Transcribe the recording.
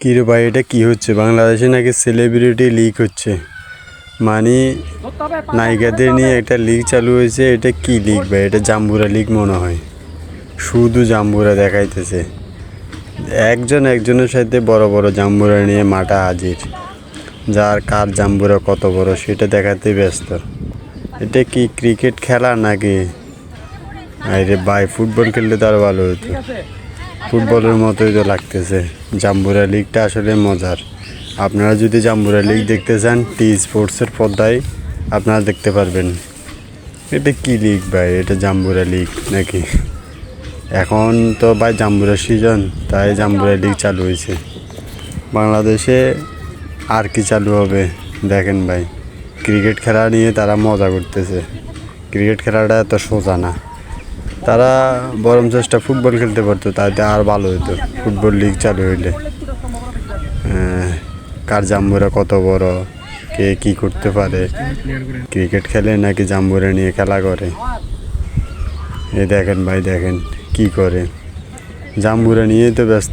কিরে ভাই, এটা কী হচ্ছে? বাংলাদেশে নাকি সেলিব্রিটি লিগ হচ্ছে। মানে নায়িকাদের নিয়ে একটা লিগ চালু হয়েছে, এটা কি লিগ ভাই? এটা জাম্বুরা লিগ মনে হয়। শুধু জাম্বুরা দেখাইতেছে। একজন একজনের সাথে বড় বড় জাম্বুরা নিয়ে মাঠা হাজির। যার কার জাম্বুরা কত বড়, সেটা দেখাতে ব্যস্ত। এটা কি ক্রিকেট খেলা নাকি? আরে ভাই ফুটবল খেললে তো আরও ভালো হতো। ফুটবলের মতোই তো লাগতেছে। জাম্বুরা লিগটা আসলে মজার। আপনারা যদি জাম্বুরা লিগ দেখতে চান টি স্পোর্টসের পর্দায় আপনারা দেখতে পারবেন। এটা কি লিগ ভাই? এটা জাম্বুরা লিগ নাকি? এখন তো ভাই জাম্বুরা সিজন তাই জাম্বুরা লিগ চালু হয়েছে। বাংলাদেশে আর কি চালু হবে, দেখেন ভাই। ক্রিকেট খেলা নিয়ে তারা মজা করতেছে। ক্রিকেট খেলাটা এত সোজা না। তারা বরং চেষ্টা ফুটবল খেলতে পারতো, তাতে আর ভালো হতো ফুটবল লিগ চালু হইলে। কার জাম্বুরা কত বড়, কে কি করতে পারে ক্রিকেট খেলে নাকি জাম্বুরা নিয়ে খেলা করে? এ দেখেন ভাই, দেখেন কি করে। জাম্বুরা নিয়েই তো ব্যস্ত।